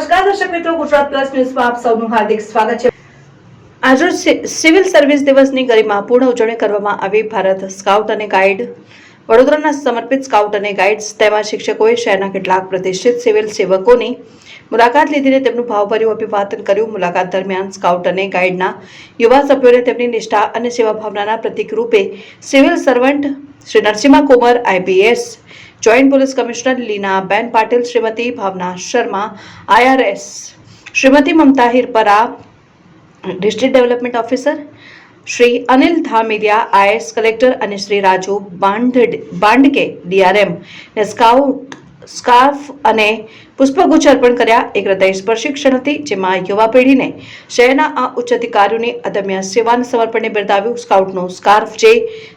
નમસ્કાર, દર્શક મિત્રો, ગુજરાત પ્લસ ન્યૂઝમાં આપ સૌનું હાર્દિક સ્વાગત છે. આજરોજ સિવિલ સર્વિસ દિવસની ગરિમાપૂર્ણ ઉજવણી કરવામાં આવી. ભારત સ્કાઉટ અને ગાઈડ, વડોદરાના સમર્પિત સ્કાઉટ અને ગાઈડ્સ તેમજ શિક્ષકોએ શહેરના કેટલાક પ્રતિષ્ઠિત સિવિલ સેવકોની મુલાકાત લીધીને તેમનું ભાવભર્યું અભિવાદન કર્યું. મુલાકાત દરમિયાન સ્કાઉટ અને ગાઈડના યુવા સભ્યોને તેમની નિષ્ઠા અને સેવા ભાવનાના પ્રતીક રૂપે civil servant Shri Narasimha Kumar IPS joint police commissioner Leenaben Patil, Shrimati Bhavna Sharma, IRS Shrimati Mamta Hirpara, district development officer Shri Anil Dhameria, IAS collector અને શ્રી રાજુ બાંડ બાંડકે ડીઆરએમ ને સ્કાઉટ સ્કાર્ફ અને પુષ્પગુચ્છ અર્પણ કર્યા. એક હૃદયસ્પર્શી ક્ષણ હતી જેમાં યુવા પેઢીને શહેરના આ ઉચ્ચ અધિકારીઓની અદમ્ય સેવાને સમર્પણને બિરદાવ્યું. સ્કાઉટનો સ્કાર્ફ જે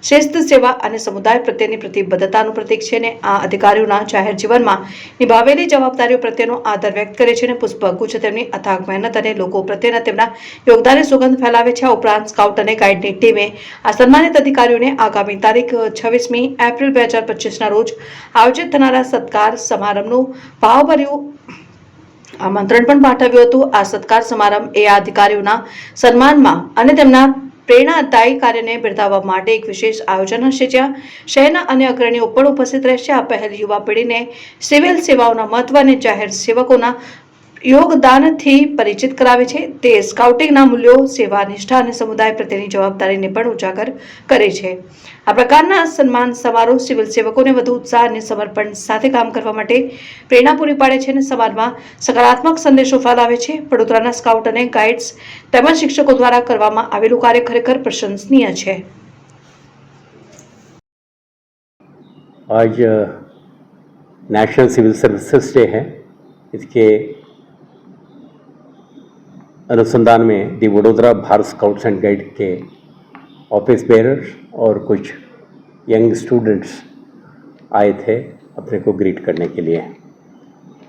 શ્રેષ્ઠ સેવા અને સમુદાય પ્રત્યેની પ્રતિબદ્ધતાનું પ્રતીક છે અને આ અધિકારીઓના જાહેર જીવનમાં નિભાવેલી જવાબદારીઓ પ્રત્યેનો આદર વ્યક્ત કરે છે અને પુષ્પગુચ્છ તેમની અથાગ મહેનત અને લોકો પ્રત્યેના તેમના યોગદાને સુગંધ ફેલાવે છે. આ ઉપરાંત સ્કાઉટ અને ગાઈડની ટીમે આ સન્માનિત અધિકારીઓને આગામી તારીખ છવ્વીસમી એપ્રિલ બે હજાર પચીસના રોજ આયોજિત થનારા સત્કાર સમારંભનું ભાવભર્યું આમંત્રણ પણ પાઠવ્યું હતું. આ સત્કાર સમારંભ એ આ અધિકારીઓના સન્માનમાં અને તેમના પ્રેરણાદાયી કાર્યને બિરદાવવા માટે એક વિશેષ આયોજન હશે, જ્યાં શહેરના અન્ય અગ્રણીઓ પણ ઉપસ્થિત રહેશે. આ પહેલ યુવા પેઢીને સિવિલ સેવાઓના મહત્વ અને જાહેર સેવકોના યોગદાનથી પરિચિત કરાવે છે તે સ્કાઉટિંગના મૂલ્યો સેવા નિષ્ઠા અને સમુદાય પ્રત્યેની જવાબદારીને પણ ઉજાગર કરે છે આ પ્રકારના સન્માન સમારોહ સિવિલ સેવકોને વધુ ઉત્સાહ અને સમર્પણ સાથે કામ કરવા માટે પ્રેરણા પૂરી પાડે છે અને સમાજમાં સકારાત્મક સંદેશો ફેલાવે છે વડોદરાના સ્કાઉટ અને ગાઈડ્સ તેમજ શિક્ષકો દ્વારા કરવામાં આવેલું કાર્ય ખરેખર પ્રશંસનીય છે आज नेशनल सिविल सर्विसेज डे है इसके अनुसंधान में the Vadodara Bharat scouts and guide के ऑफ़िस बेरर्स और कुछ यंग स्टूडेंट्स आए थे अपने को ग्रीट करने के लिए।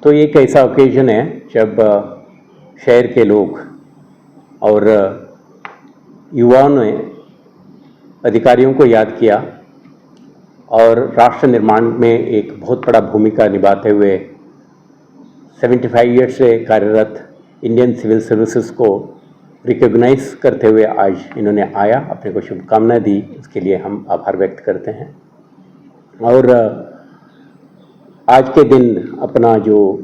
तो ये एक ऐसा ओकेजन है जब शहर के लोग और युवाओं ने अधिकारियों को याद किया और राष्ट्र निर्माण में एक बहुत बड़ा भूमिका निभाते हुए 75 ईयर्स से कार्यरत इंडियन सिविल सर्विसेज़ को रिकॉग्नाइज करते हुए आज इन्होंने आया, अपने को शुभकामनाएँ दी। उसके लिए हम आभार व्यक्त करते हैं। और आज के दिन अपना जो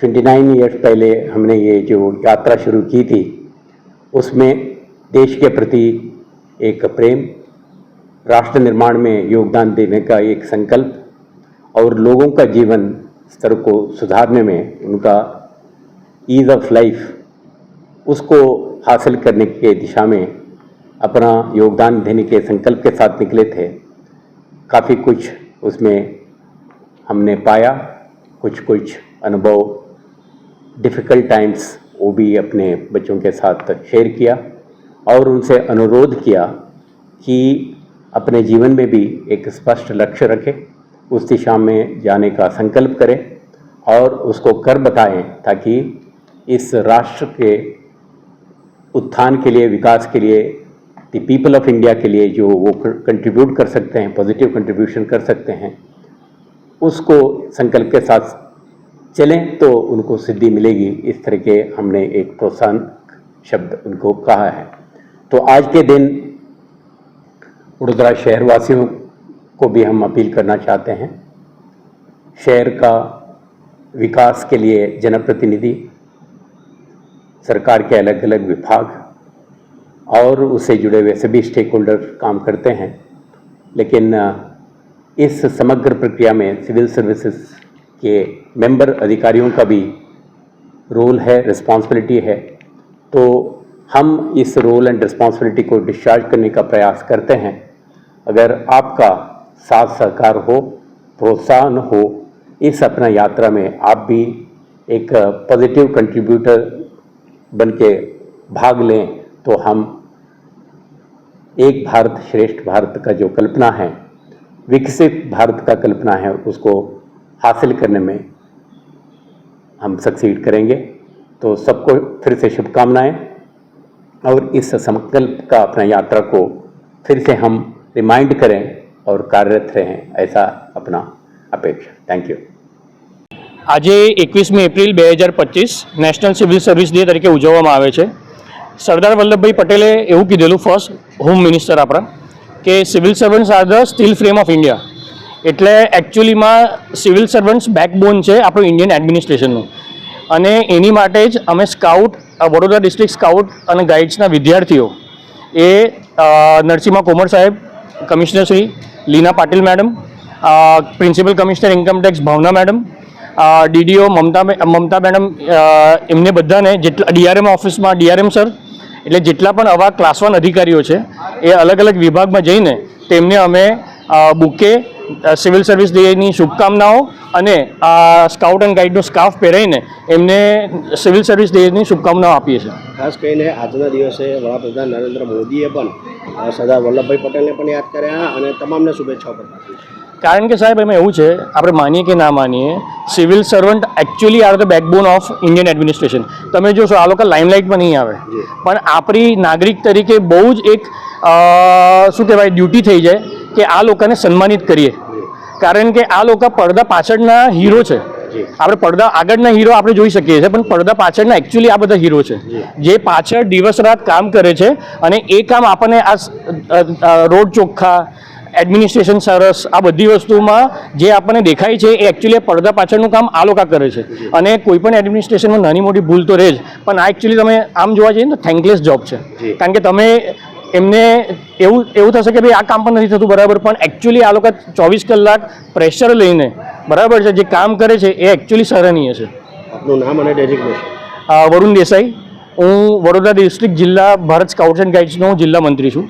29 ईयर्स पहले हमने ये जो यात्रा शुरू की थी, उसमें देश के प्रति एक प्रेम, राष्ट्र निर्माण में योगदान देने का एक संकल्प और लोगों का जीवन स्तर को सुधारने में उनका ईज ऑफ़ लाइफ उसको हासिल करने के दिशा में अपना योगदान देने के संकल्प के साथ निकले थे। काफ़ी कुछ उसमें हमने पाया, कुछ कुछ अनुभव। डिफ़िकल्ट टाइम्स वो भी अपने बच्चों के साथ शेयर किया और उनसे अनुरोध किया कि अपने जीवन में भी एक स्पष्ट लक्ष्य रखें, उस दिशा में जाने का संकल्प करें और उसको कर बताएँ ताकि इस राष्ट्र के उत्थान के लिए, विकास के लिए द पीपल ऑफ़ इंडिया के लिए जो वो कंट्रीब्यूट कर सकते हैं पॉजिटिव कंट्रीब्यूशन कर सकते हैं, उसको संकल्प के साथ चलें तो उनको सिद्धि मिलेगी। इस तरह के हमने एक प्रोत्साहन शब्द उनको कहा है। तो आज के दिन वडोदरा शहरवासियों को भी हम अपील करना चाहते हैं। शहर का विकास के लिए जनप्रतिनिधि सरकार के अलग अलग विभाग और उससे जुड़े हुए सभी स्टेक होल्डर काम करते हैं। लेकिन इस समग्र प्रक्रिया में सिविल सर्विसेज़ के मेंबर अधिकारियों का भी रोल है रिस्पॉन्सिबिलिटी है। तो हम इस रोल एंड रिस्पॉन्सिबिलिटी को डिस्चार्ज करने का प्रयास करते हैं। अगर आपका साथ सहकार हो, प्रोत्साहन हो, इस अपना यात्रा में आप भी एक पॉजिटिव कंट्रीब्यूटर बन के भाग लें तो हम एक भारत श्रेष्ठ भारत का जो कल्पना है, विकसित भारत का कल्पना है, उसको हासिल करने में हम सक्सीड करेंगे। तो सबको फिर से शुभकामनाएँ, और इस संकल्प का अपना यात्रा को फिर से हम रिमाइंड करें और कार्यरत रहें, ऐसा अपना अपेक्षा। थैंक यू આજે એકવીસમી એપ્રિલ બે હજાર પચીસ નેશનલ સિવિલ સર્વિસ ડે તરીકે ઉજવવામાં આવે છે. સરદાર વલ્લભભાઈ પટેલે એવું કીધેલું ફર્સ્ટ હોમ મિનિસ્ટર આપણા, કે civil servants are the steel frame of India. એટલે એકચ્યુઅલીમાં સિવિલ સર્વન્ટ્સ બેકબોન છે આપણું ઇન્ડિયન એડમિનિસ્ટ્રેશનનું. અને એની માટે જ અમે સ્કાઉટ વડોદરા ડિસ્ટ્રિક્ટ સ્કાઉટ અને ગાઈડ્સના વિદ્યાર્થીઓ એ નરસિંહા કોમર સાહેબ, commissioner Shri Leena Patil madam principal commissioner income tax Bhavna madam DDO Mamta Mamta madam એમને બધાને જેટલા, ડીઆરએમ ઓફિસમાં, ડીઆરએમ સર, એટલે જેટલા પણ આવા ક્લાસ વન અધિકારીઓ છે, એ અલગ અલગ વિભાગમાં જઈને તેમને અમે બુકે સિવિલ સર્વિસ ડેની શુભકામનાઓ અને સ્કાઉટ એન્ડ ગાઈડનો સ્કાફ પહેરાઈને એમને સિવિલ સર્વિસ ડેની શુભકામનાઓ આપીએ છીએ. ખાસ કરીને આજના દિવસે વડાપ્રધાન નરેન્દ્ર મોદીએ પણ સરદાર વલ્લભભાઈ પટેલને પણ યાદ કર્યા અને તમામને શુભેચ્છાઓ પણ કારણ કે સાહેબ એમાં એવું છે આપણે માનીએ કે ના માનીએ civil servant actually are the backbone of Indian administration તમે જોશો આ લોકો લાઇમલાઇટમાં નહીં આવે. પણ આપણી નાગરિક તરીકે બહુ જ એક શું કહેવાય ડ્યુટી થઈ જાય કે આ લોકોને સન્માનિત કરીએ. કારણ કે આ લોકો પડદા પાછળના હીરો છે. આપણે પડદા આગળના હીરો આપણે જોઈ શકીએ છીએ પણ પડદા પાછળના એકચ્યુઅલી આ બધા હીરો છે. જે. પાછળ દિવસ રાત કામ કરે છે અને એ કામ આપણને આ રોડ ચોખ્ખા એડમિનિસ્ટ્રેશન સરસ આ બધી વસ્તુમાં જે આપણને દેખાય છે એ એકચ્યુઅલી પડદા પાછળનું કામ આ લોકો કરે છે. અને કોઈ પણ એડમિનિસ્ટ્રેશનમાં નાની મોટી ભૂલ તો રહે જ પણ આ એકચ્યુઅલી તમે આમ જોવા જઈએ ને તો થેન્કલેસ જોબ છે. કારણ કે તમે એમને એવું એવું થશે કે ભાઈ આ કામ પણ નથી થતું બરાબર પણ એકચ્યુઅલી આ લોકો ચોવીસ કલાક પ્રેશર લઈને બરાબર છે જે કામ કરે છે એ એકચ્યુઅલી સરાહનીય છે. આપનું નામ અને ડેઝિગ્નેશન વરુણ દેસાઈ. હું વડોદરા ડિસ્ટ્રિક્ટ જિલ્લા ભારત સ્કાઉટ્સ એન્ડ ગાઈડ્સનો જિલ્લા મંત્રી છું.